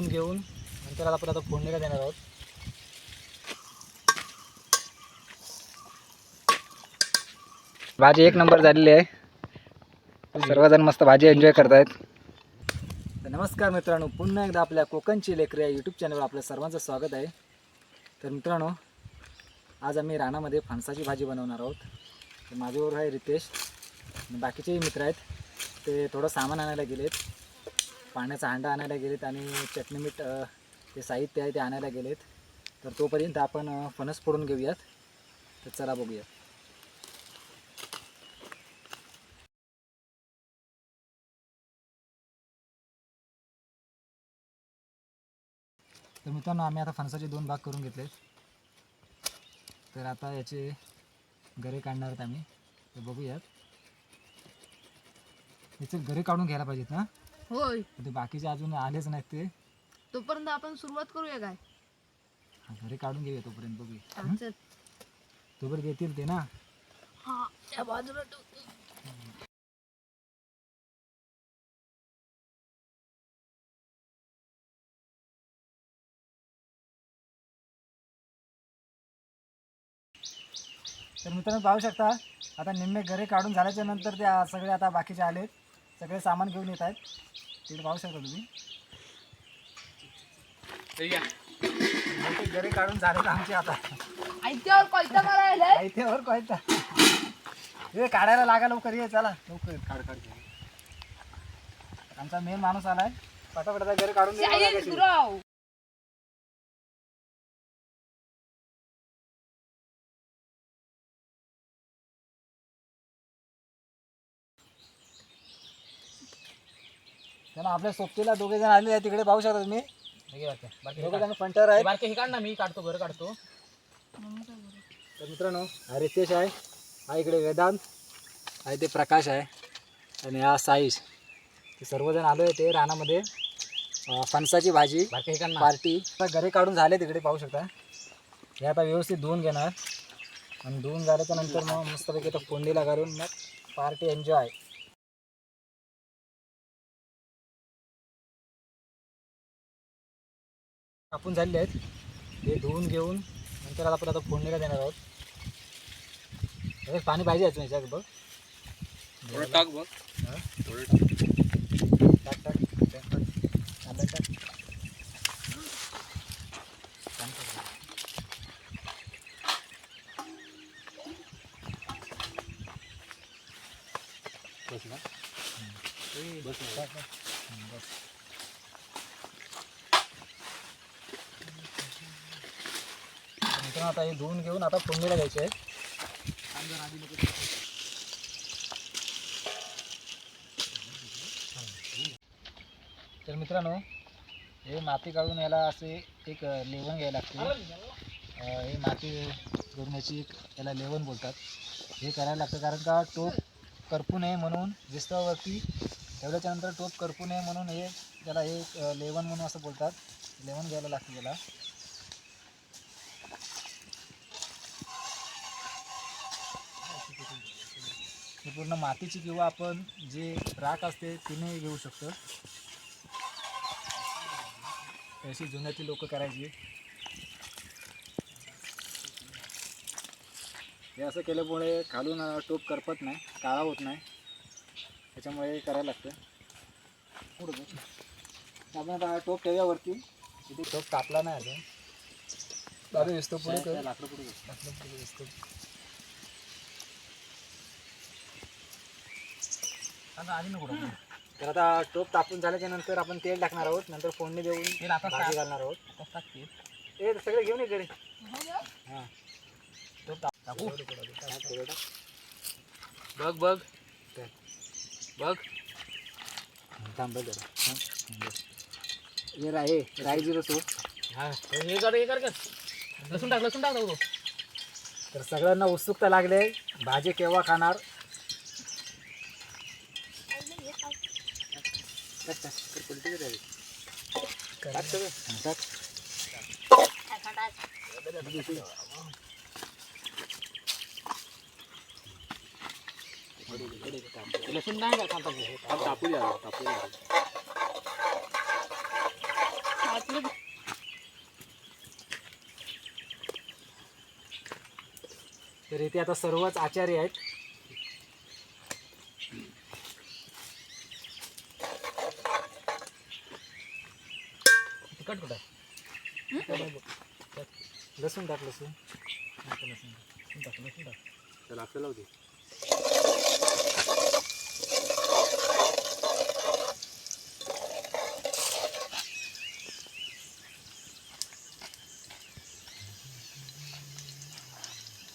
धुवून घेऊन नंतर आता आपण आता फोडणीला देणार आहोत. भाजी एक नंबर झालेली आहे. सर्वजण मस्त भाजी एन्जॉय करतायत. तर नमस्कार मित्रांनो पुन्हा एकदा आपल्या कोकणची लेकरी या यूट्यूब चॅनलवर आपल्या सर्वांचं स्वागत आहे. तर मित्रांनो आज आम्ही रानामध्ये फणसाची भाजी बनवणार आहोत. तर माझ्याबरोबर आहे रितेश बाकीचेही मित्र आहेत. ते थोडं सामान आणायला गेलेत. पाण्याचा हांडा आणायला गेलेत आणि चटणी मीठ ते साहित्य आहे ते आणायला गेलेत. तर तोपर्यंत आपण फणस फोडून घेऊयात. तर चला बघूयात तर मित्रांनो आम्ही आता फणसाचे दोन भाग करून घेतलेत. तर आता याचे गरे काढणार आहेत आम्ही. तर बघूयात. याचे गरे काढून घ्यायला पाहिजेत ना? होय. ते बाकीचे अजून आलेच नाहीत ते. तोपर्यंत आपण सुरुवात करूया काय? हा, घरी काढून घेऊया तोपर्यंत बघूया. हा, चल. तोपर्यंत येतील ते ना? हा त्या बाजूला ठेवतो. तर मित्रांनो पाहू शकता आता निम्मे घरे काढून झाल्याच्यानंतर ते आ- सगळे आता बाकीचे आलेत. सगळे सामान घेऊन येत आहेत. तिकडे पाहू शकता तुम्ही? घरे काढून झालेत आमचे आता. आयत्यावर कोयता मारायला इथेवर कोयता. हे काढायला लागा लवकर ये चला. लवकर. काढ काढ आमचा मेन माणूस आलाय. पटापट घरे काढून त्यांना आपल्या सोबतीला दोघे जण आले आहे तिकडे पाहू शकता तुम्ही. दोघे जण पंटर आहेत. बारके हे काढ ना मी काढतो घर काढतो. तर मित्रांनो हा रितेश आहे हा इकडे वेदांत आहे ते प्रकाश आहे आणि हा साईश. ते सर्वजण आलो आहे ते रानामध्ये. फणसाची भाजी बारके हे काढ ना. पार्टी. घरे काढून झाले तिकडे पाहू शकता. हे आता व्यवस्थित धुवून घेणार. आणि धुवून झाल्याच्यानंतर मग मस्तपैकी आता फोडणीला घालून मग पार्टी एन्जॉय. कापून झालेले आहेत. हे धुवून घेऊन नंतर आता आपण आता फोडणीला देणार आहोत. त्याच्यात पाणी पाहिजे अजून याच्यात बघ. टाक बघ. हा? टाक टाक. टाक टाक. तांब्यात टाक छान टाक. बस ना. बस बस. मित्रांनो आता हे धुवून घेऊन आता फोडणीला घ्यायचे आहे तर मित्रांनो हे माती काढून याला असे एक लेवण घ्यायला लागते. हे माती करून याची एक याला लेवण बोलतात. हे करायला लागतं कारण का टोप करपू नये म्हणून विस्तवावरती एवढ्याच्यानंतर टोप करपू नये म्हणून हे त्याला हे एक, लेवण म्हणून असं बोलतात. लेवण घ्यायला लागतं त्याला. ही पूर्ण मातीची किंवा आपण जे राख असते तिने घेऊ शकतो. अशी जुन्यातली लोक करायची. हे असं केल्यामुळे खालून टोप करपत नाही काळा होत नाही. त्याच्यामुळे करायला लागतं. आपण आता टोप ठेव्यावरती इथे टोप कापला नाही अजून. पुढे. लाकडं पुढे दिसतो आता आधी नको टाकू. तर आता टोप तापून झाल्याच्यानंतर आपण तेल टाकणार आहोत. नंतर फोडणी देऊन तेल आता भाजी. घालणार आहोत. ते. सगळे घेऊन ये घरी. हां. टोप टाक. बघ बघ? बघ. थांब बघ. हे राय राय जिरं तो हा हे कर हे कर लसूण टाक लसूण टाक तो तर सगळ्यांना उत्सुकता लागले भाजी केव्हा खाणार टाक, टाक. कर, पलटी कर यावी. टाक सगळं. हां, टाक. लसूण नाही का खाता टाकू द्या टाकू द्या तर इथे आता सर्वच आचार्य आहेत. तिखट कुठं? लसूण टाक लसूण लसूण टाक. लसूण टाक त्याला आपल्याला होते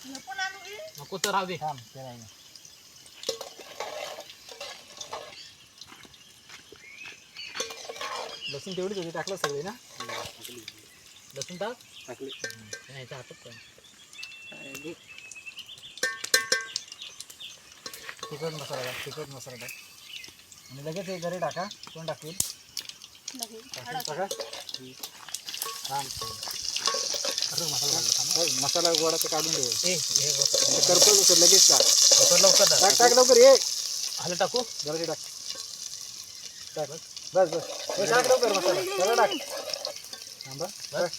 लपून आणू की? नको तर राहू दे थांब ते नाही लसूण तेवढीच होती टाकलं सगळे ना? लसूण टाक. टाकले. नाही, याच्या हातात काय तिखट मसाला टाक तिखट मसाला टाक. आणि लगेच हे घरी टाका कोण टाकतील? टाका. थांब मसाला गोडा ते काढून हे. करतो लगेच टाक. लवकर टाक. टाक टाक लवकर ये. आलं टाकू? जराशी टाक. टाक बस बस हे टाक लवकर मसाला. सगळं टाक. थांबा. टाक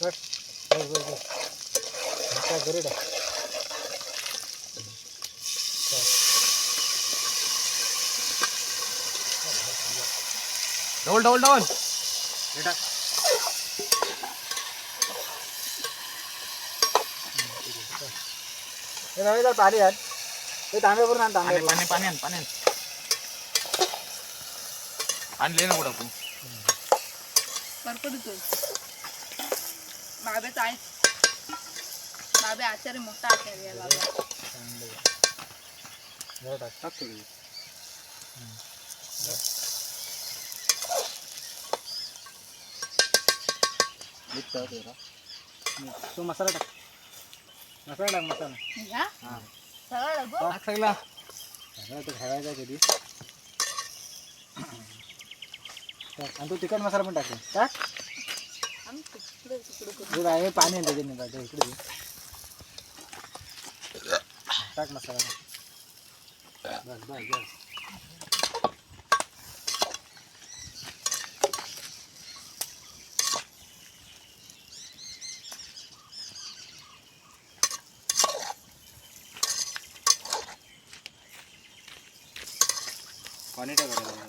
टाक बस बस बस. हा, टाक घरी टाक. डबल डबल डबल हे टाक. हे जर पाणी आण. हे तांबे भरून आण तांबे पाणी पाणी पाणी आण पाणी आण. आणले ना कुठं आपण बरकड होतोय आहे बाबे आचार्य मोठा आचार्य आहे बाबा. थोडी तो मसाला टाक. मसाला टाक मसाला. हां? सगळं? टाक? सगळा. सगळं तो घालायचा कधी. आणि तू तिखट मसाला पण टाक. टाक दूध आहे पाणी आहे त्याच्याने बाय, इकडे टाक मसाला. बस बस बस. पाणी टाकायला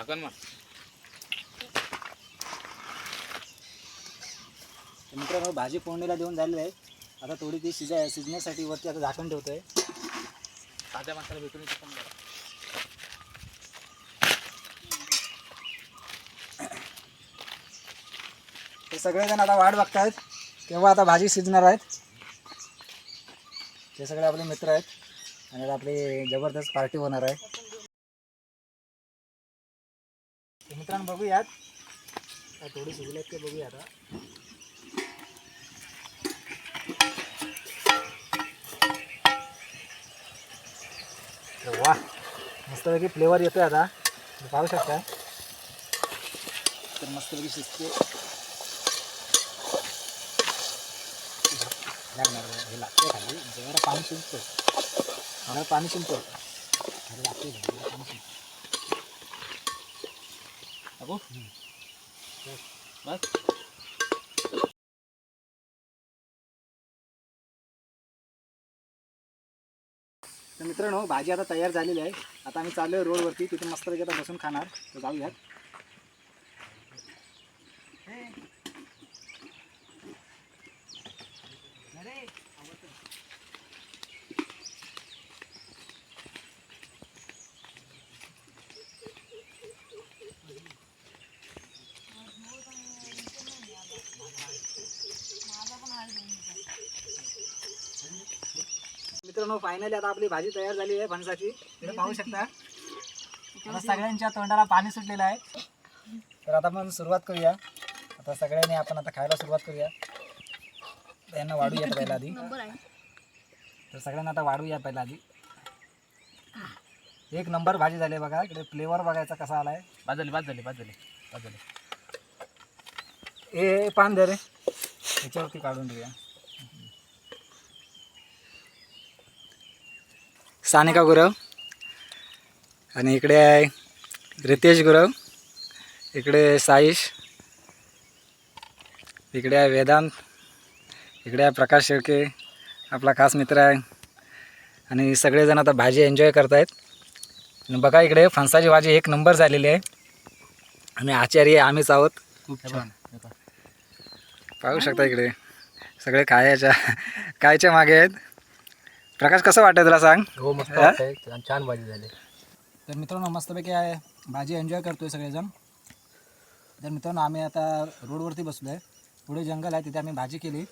टाकन मग. तर मित्रांनो भाजी फोडणीला देऊन झालेली आहे. आता थोडी ती शिजाय शिजण्यासाठी वरती आता झाकण ठेवतोय. ताज्या मसाला भेटून येतो पण. ते सगळेजण आता वाट बघतायत तेव्हा आता भाजी शिजणार आहेत. ते सगळे आपले मित्र आहेत आणि आता आपली जबरदस्त पार्टी होणार आहे. बघूयात. काय थोडी शिजल्यात ते बघूया आता. वा मस्तपैकी फ्लेवर येतोय आता. पाहू शकता. तर मस्तपैकी शिजते. लागणार हे लागते खाली. जरा पाणी शिंपतो पाणी शिंपतो लागते पाणी शिंपतो टाकू बस तर मित्रांनो भाजी आता तयार झालेली आहे. आता आम्ही चाललो आहे रोडवरती तिथे मस्तपैकी आता बसून खाणार. तर जाऊयात. मित्रांनो फायनली आता आपली भाजी तयार झाली आहे फणसाची. तुम्ही पाहू शकता. आता सगळ्यांच्या तोंडाला पाणी सुटलेलं आहे. तर आता आपण सुरुवात करूया. आता सगळ्यांनी आपण आता खायला सुरुवात करूया. यांना वाढूया पहिला आधी. नंबर आहे. तर सगळ्यांना आता वाढूया पहिला आधी. एक नंबर भाजी झाली आहे बघा. इकडे फ्लेवर बघायचा कसा आला आहे बाद झाली बाद झाली बाद झाली बाद झाली ए पान दे रे. याच्यावरती काढून देऊया. सानिका गुरव. आणि इकडे आहे रितेश गुरव. इकडे साईश. इकडे आहे वेदांत. इकडे आहे प्रकाश शेळके. आपला खास मित्र आहे. आणि सगळेजण आता भाजी एन्जॉय करतायत. आणि बघा इकडे फणसाची भाजी एक नंबर झालेली आहे. आणि आचार्य आम्हीच आहोत. खूप छान. पाहू शकता इकडे. सगळे खायच्या खायच्या मागे आहेत. प्रकाश कसं वाटतं तुला सांग? हो मस्त हा? वाटतंय. छान- छान भाजी झाली. तर मित्रांनो मस्तपैकी आहे. भाजी एन्जॉय करतोय सगळेजण. तर मित्रांनो आम्ही आता रोडवरती बसलो आहे पुढे जंगल आहे तिथे आम्ही भाजी केली.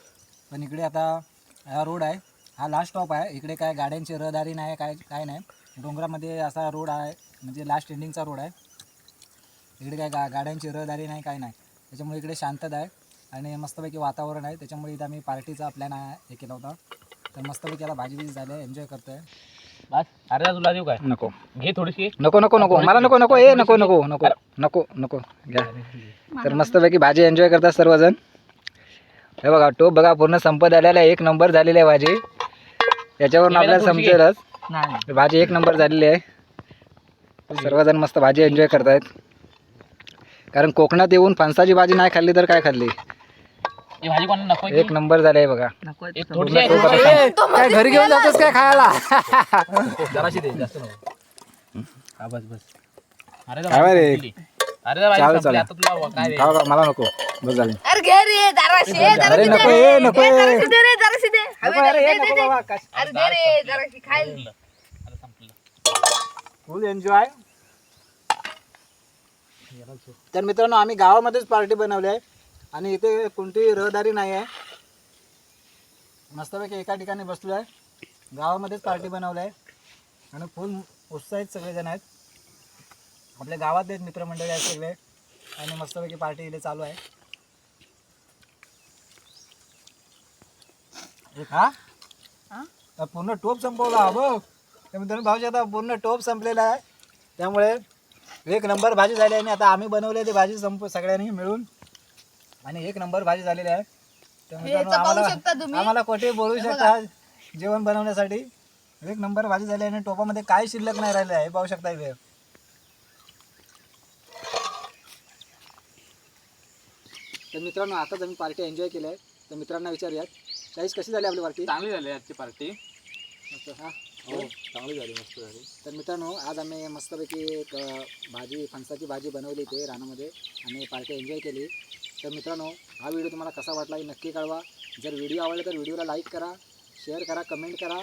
पण इकडे आता हा रोड आहे. हा लास्ट स्टॉप आहे. इकडे काय गाड्यांची रहदारी नाही काय काय नाही. डोंगरामध्ये असा रोड आहे म्हणजे लास्ट एंडिंगचा रोड आहे. इकडे काय गा गाड्यांची रहदारी नाही काय नाही. त्याच्यामुळे इकडे शांतता आहे. आणि मस्तपैकी वातावरण आहे. त्याच्यामुळे इथं आम्ही पार्टीचा प्लॅन हे केला होता. तर मस्तपैकी आता भाजी बिजी झाली एन्जॉय करतोय. बस. अरे तुला देऊ काय? नको. घे थोडीशी. नको नको नको. मला नको नको. ए नको नको नको. नको नको. घ्या. तर मस्तपैकी भाजी एन्जॉय करतात सर्वजण. हे बघा टोप बघा पूर्ण संपत आलेला आहे. एक नंबर झालेली आहे भाजी. याच्यावरून आपल्याला. समजेलच. नाही भाजी एक नंबर झालेली आहे. सर्वजण मस्त भाजी एन्जॉय करतायत. कारण कोकणात येऊन फणसाची भाजी नाही खाल्ली तर काय खाल्ली? ही भाजी कोणाला नको एक नंबर झाले बघा एक थोडीशी आहे. काय घरी घेऊन जातोस काय खायला जराशी दे जास्त नको हा बस बस अरे काय बरं रे? संपली. अरे भाजी चालेल, संपली. चालेल. आता तुला काय रे? खाऊ का मला नको बस झाले अरे घे रे जराशी ए, अरे जराशी नको दे. ए नको ए, ए. जराशी दे रे जराशी दे नको, हवे अरे दे, ए, दे, नको दे, बाबा, दे. कश- अरे दे रे जराशी खायला आता संपलं फुल एन्जॉय तर मित्रांनो आम्ही गावामध्येच पार्टी बनवली आहे आणि इथे कोणतीही रहदारी नाही आहे. मस्तपैकी एका ठिकाणी बसलो आहे गावामध्येच पार्टी बनवली आहे आणि फुल उत्साहित सगळेजण आहेत. आपल्या गावात आहेत मित्रमंडळी आहेत सगळे. आणि मस्तपैकी पार्टी इथे चालू आहे. एक हा? पूर्ण टोप संपवला. हा बघ तर मित्रांनो भाऊजी आता पूर्ण टोप संपलेला आहे. त्यामुळे एक नंबर भाजी झाली आहे आणि आता आम्ही बनवली ती भाजी संप सगळ्यांनी मिळून. आणि एक नंबर भाजी झालेली आहे. तर मित्रांनो आम्हाला शकता तुम्ही. आम्हाला कोठे बोलू शकता जेवण बनवण्यासाठी. एक नंबर भाजी झाली आहे आणि टोपामध्ये काय शिल्लक नाही राहिले आहे पाहू शकता इथे. तर मित्रांनो आताच आम्ही पार्टी एन्जॉय केली आहे. तर मित्रांना विचारूयात चाळीस कशी झाली आपली पार्टी चांगली झाली आजची पार्टी मस्त हा. हो चांगली झाली मस्त झाली. तर मित्रांनो आज आम्ही मस्तपैकी एक भाजी फणसाची भाजी बनवली इथे रानामध्ये. आणि पार्टी एन्जॉय केली. तर मित्रांनो हा व्हिडिओ तुम्हाला कसा वाटला हे नक्की कळवा. जर व्हिडिओ आवडला तर व्हिडिओला लाईक करा शेअर करा कमेंट करा.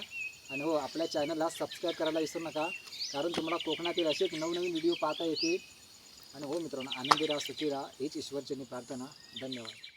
आणि हो आपल्या चॅनलला सबस्क्राईब करायला विसरू नका कारण तुम्हाला कोकणातील असेच नवनवीन व्हिडिओ पाहता येतील. आणि हो मित्रांनो आनंदी राहा सुखी राहा हीच ईश्वरचनी प्रार्थना. धन्यवाद.